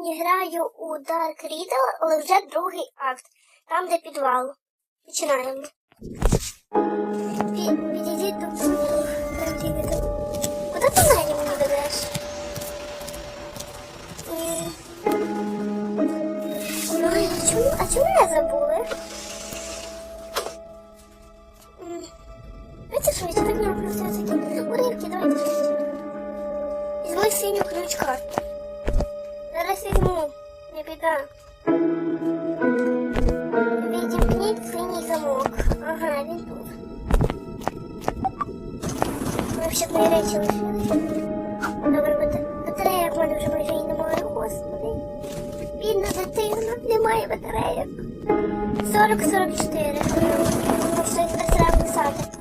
Я граю у Dark Riddle, але вже другий акт. Там, де підвал. Починаємо. Пі- Підійдіть до картини. Куди ти Мері мені ведеш? Ой, чому, а чому я забули? М. Давайте швидше, так мені просто такі уривки, давайте. Візьми синю ключ карту. Речі лишилися. Добре, батарея в мене вже майже і немає, господи. Бідна дитина, немає батареї. 40-44. Ну, Щось зараз треба писати.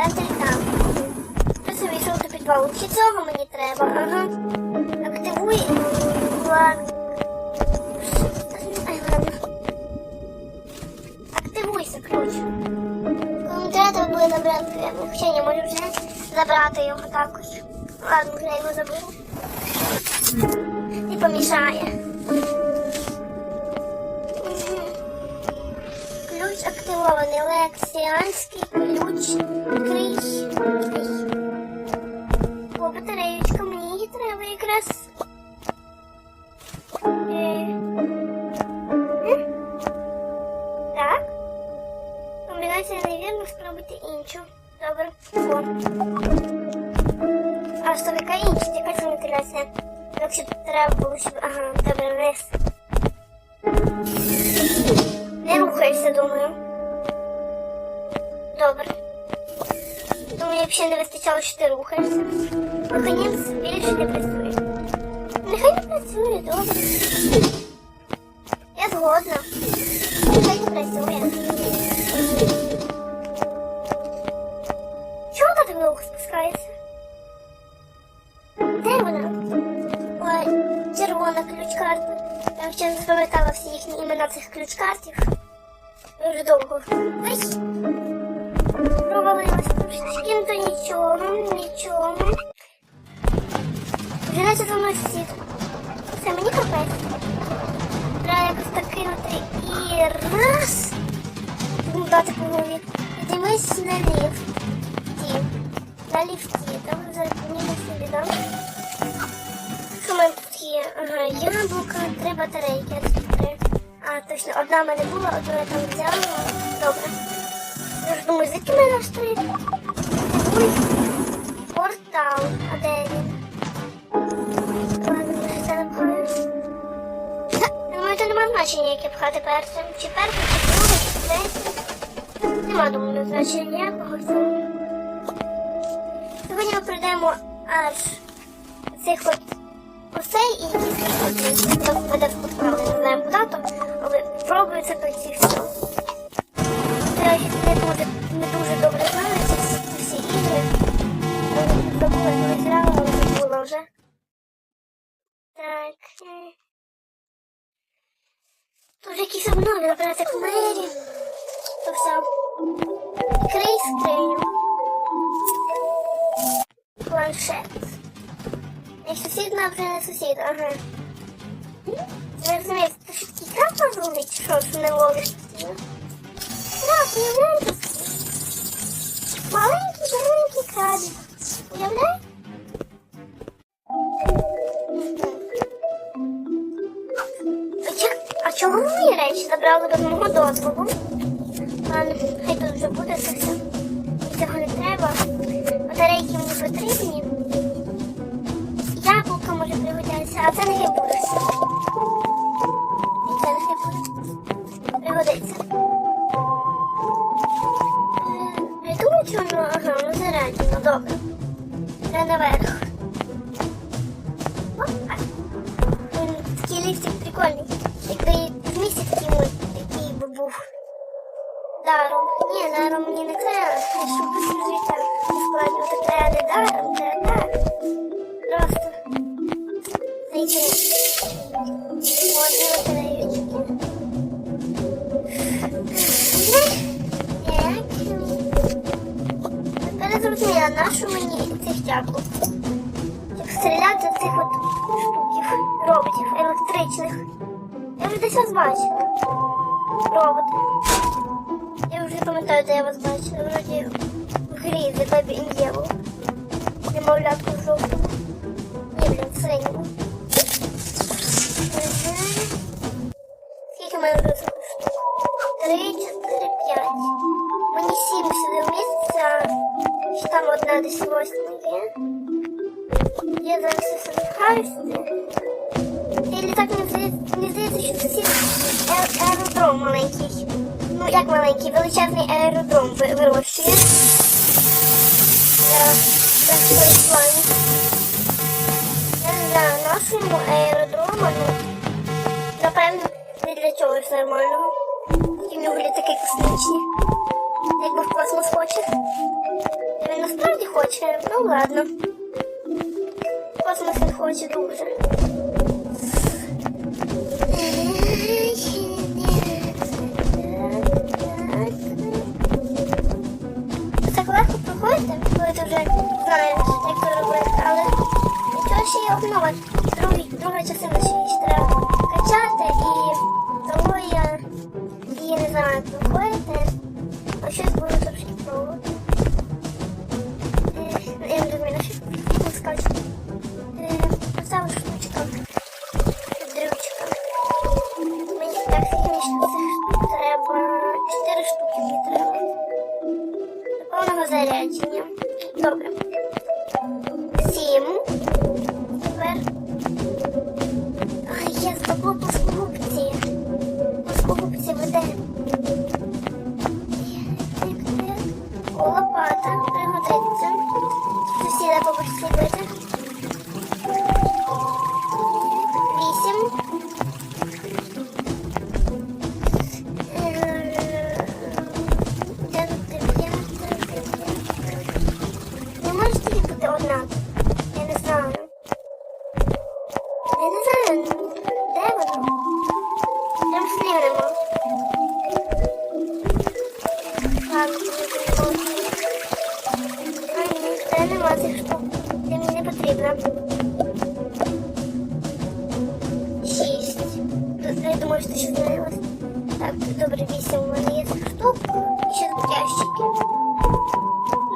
я. Вентиль там. Хтось до підвалу. Чи цього мені треба? Ага. Активуй. Ладно. Активуйся, ключ. Коли не треба буде забрати. Я можу вже забрати його також. Ладно, вже його заберу. Не помішає. Ключ активований. Лексіанський ключ. Відкрий. Відкрий. О, батареєчка, мені її треба якраз. Е. Так. Комбінація невірна, спробуйте іншу. Добре. О. А що яка інша? Яка це вентиляція? Якщо треба було, щоб... Ага, добре, вниз. Не рухаєшся, думаю. Добре. Якщо не вистачало, що ти рухаєшся. Механізм більше не працює. Нехай не працює, добре. Я згодна. Нехай не працює. Чого вона так довго спускається? Де вона? Ой, червона ключ-карта. Я ще не запам'ятала всі їхні імена цих ключ-картів. Дуже довго. Ой! Провалилась трошечки, ну то нічого, нічого. Жіноче за мною сусід. Все, мені капець. Треба якось так кинути і раз. Ну, дати по голові. Підіймись на ліфті. На ліфті. Там зараз піднімемо собі, так? Що в є? Ага, яблука, три батарейки, а точно, одна мене була, одну я там взяла. Добре. Я ж думаю, звідки мене аж значення, яке пхати першим. Чи першим, чи другим, чи третім. Нема, думаю, значення ніякого. Сьогодні ми пройдемо аж цих от оцей і якийсь тут веде в не знаємо куди але пробую це пройти все. Я ще не дуже, не дуже добре все. Крейс скриню. Планшет. Як сусід нам вже не сусід, ага. Ви розумієте, ти що такий краб розумний, чи що, що не ловиш постійно? Краб, уявляєте? Маленький, маленький крабик. Уявляєте? А, чого мої речі забрали без мого дозволу? Ладно, хай тут вже буде це все. Мені Цього не треба. Батарейки мені потрібні. Яблука може пригодяться, а це не гибурс. І це не гибурс. Пригодиться. Е, Я думаю, що воно, ага, воно заряджено, добре. Треба наверх. Опа. Такий ліфтик прикольний. Якби нашу мені цих яблук? Стріляти з цих от штуків, роботів електричних. Я вже десь вас бачила. Робот. Я вже пам'ятаю, де я вас бачила. Вроді в грі за Бебі Індєву. Немовлятку жовтому. Ні, блін, синьому. Десь восьма є. Я зараз все сюди. Или так мені здається, що сусід а- аеродром маленький. Ну, як маленький, величезний аеродром ви- вирощує. Для, своїх планів. Я не знаю, нашому аеродрому, ну, напевно, не для чогось нормального. І в нього літаки космічні. Якби в космос хоче. Він насправді хоче, ну ладно. Космос він хоче дуже. Так легко проходите, коли ти вже знаєш, як це робити, але нічого ще є обнова. Друга частина ще її Я думаю, що ще знайшлось. Так, мене є цих штук. І ще тут ящики.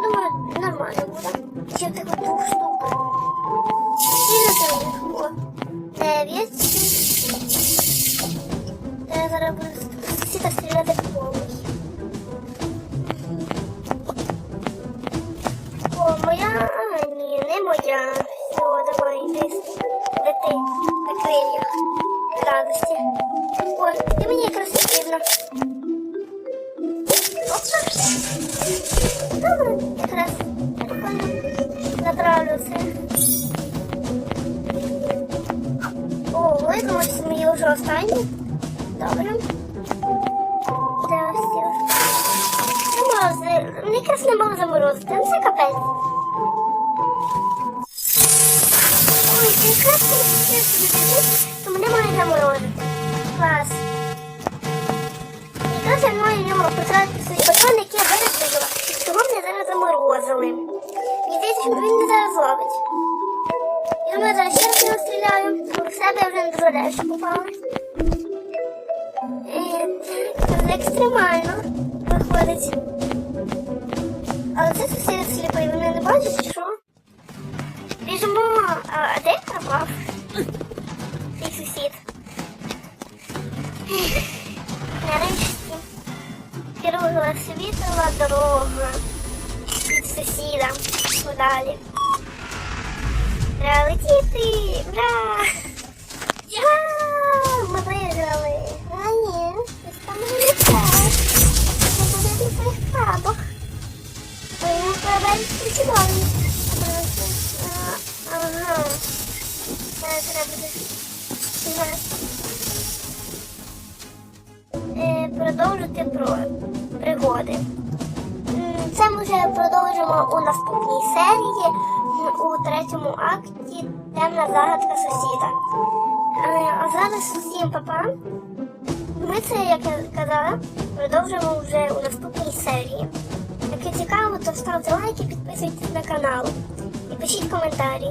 Думаю, нормально буде. Ще тих от двох штук. І на других. О, дев'ять. Я зараз буду сусіда стріляти по повній. О, моя, ні, не моя. Все, давай, йди. Лети на радості. Ти мені якраз потрібно. Добре, якраз. Направлю все. О, видно, що мої вже останні. Добре. Де ось ці. Заморози. Мені якраз не було заморозити. Ну, Це капець. Ой, це якраз то мене має заморозити. Клас. Якраз я маю в ньому потратити свої патрони, які я виростила. Чого мене Мені здається, що він не зараз зловить. Я думаю, зараз ще раз його стріляю, бо в себе вже не дозволяю, попали. Е, Це екстремально виходить. Але це сусіди сліпий, вони не бачать, що? Біжимо, а де пропав? Сусіда подалі. Треба летіти! Ура! Вже продовжимо у наступній серії у третьому акті Темна загадка сусіда. Е, А зараз усім папа. Ми це, як я казала, продовжимо вже у наступній серії. Якщо цікаво, то ставте лайки, підписуйтесь на канал і пишіть коментарі.